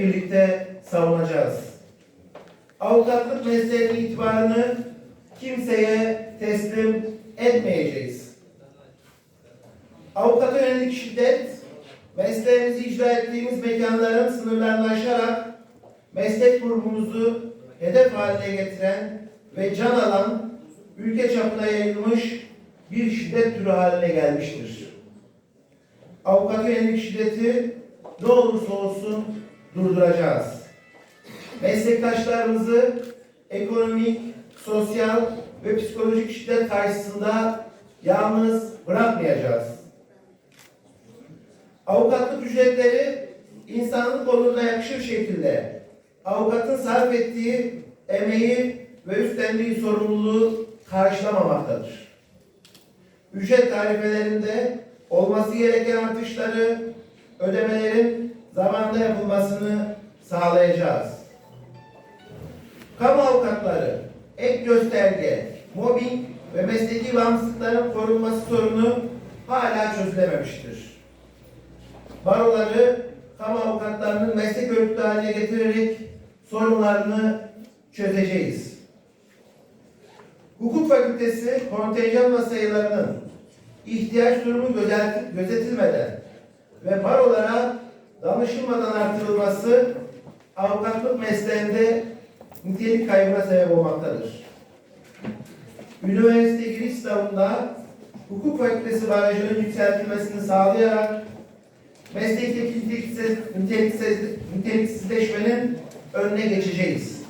birlikte savunacağız. Avukatlık mesleğinin itibarını kimseye teslim etmeyeceğiz. Avukata yönelik şiddet, mesleğimizi icra ettiğimiz mekanların sınırlarını aşarak meslek grubumuzu hedef haline getiren ve can alan, ülke çapına yayılmış bir şiddet türü haline gelmiştir. Avukata yönelik şiddeti ne olursa olsun durduracağız. Meslektaşlarımızı ekonomik, sosyal ve psikolojik şiddet karşısında yalnız bırakmayacağız. Avukatlık ücretleri insanlık onuruna yakışır şekilde avukatın sarf ettiği emeği ve üstlendiği sorumluluğu karşılamamaktadır. Ücret tarifelerinde olması gereken artışları, ödemelerin zamanında yapılmasını sağlayacağız. Kamu avukatları, ek gösterge, mobbing ve mesleki bağımsızlıkların korunması sorunu hala çözülememiştir. Baroları, kamu avukatlarının meslek örgütü haline getirerek sorunlarını çözeceğiz. Hukuk fakültesi kontenjan sayılarının ihtiyaç durumu gözet- gözetilmeden ve barolara danışılmadan artırılması avukatlık mesleğinde nitelik kaybına sebep olmaktadır. Üniversite giriş sınavında hukuk fakültesi barajının yükseltilmesini sağlayarak meslekteki niteliksiz, niteliksiz, niteliksizleşmenin önüne geçeceğiz.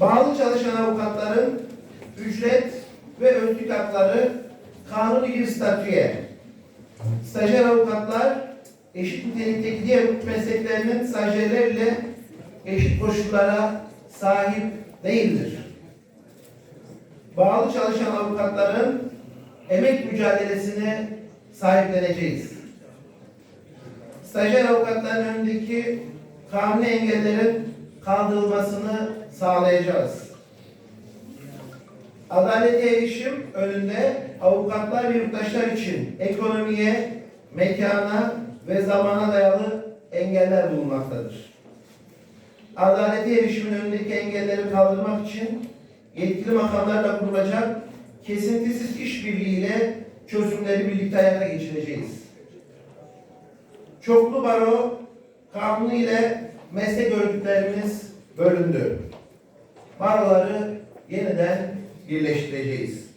Bağlı çalışan avukatların ücret ve özlük hakları kanuni bir statüye, stajyer avukatlar eşit nitelikteki diğer mesleklerinin stajyerlerle eşit koşullara sahip değildir. Bağlı çalışan avukatların emek mücadelesine sahipleneceğiz. Stajyer avukatların önündeki kanuni engellerin kaldırılmasını sağlayacağız. Adalete erişim önünde avukatlar ve yurttaşlar için ekonomiye, mekana ve zamana dayalı engeller bulunmaktadır. Adalete erişimin önündeki engelleri kaldırmak için yetkili makamlarla kurulacak kesintisiz işbirliğiyle çözümleri birlikte hayata geçireceğiz. Çoklu baro kanunu ile meslek örgütlerimiz bölündü. Baroları yeniden birleştireceğiz.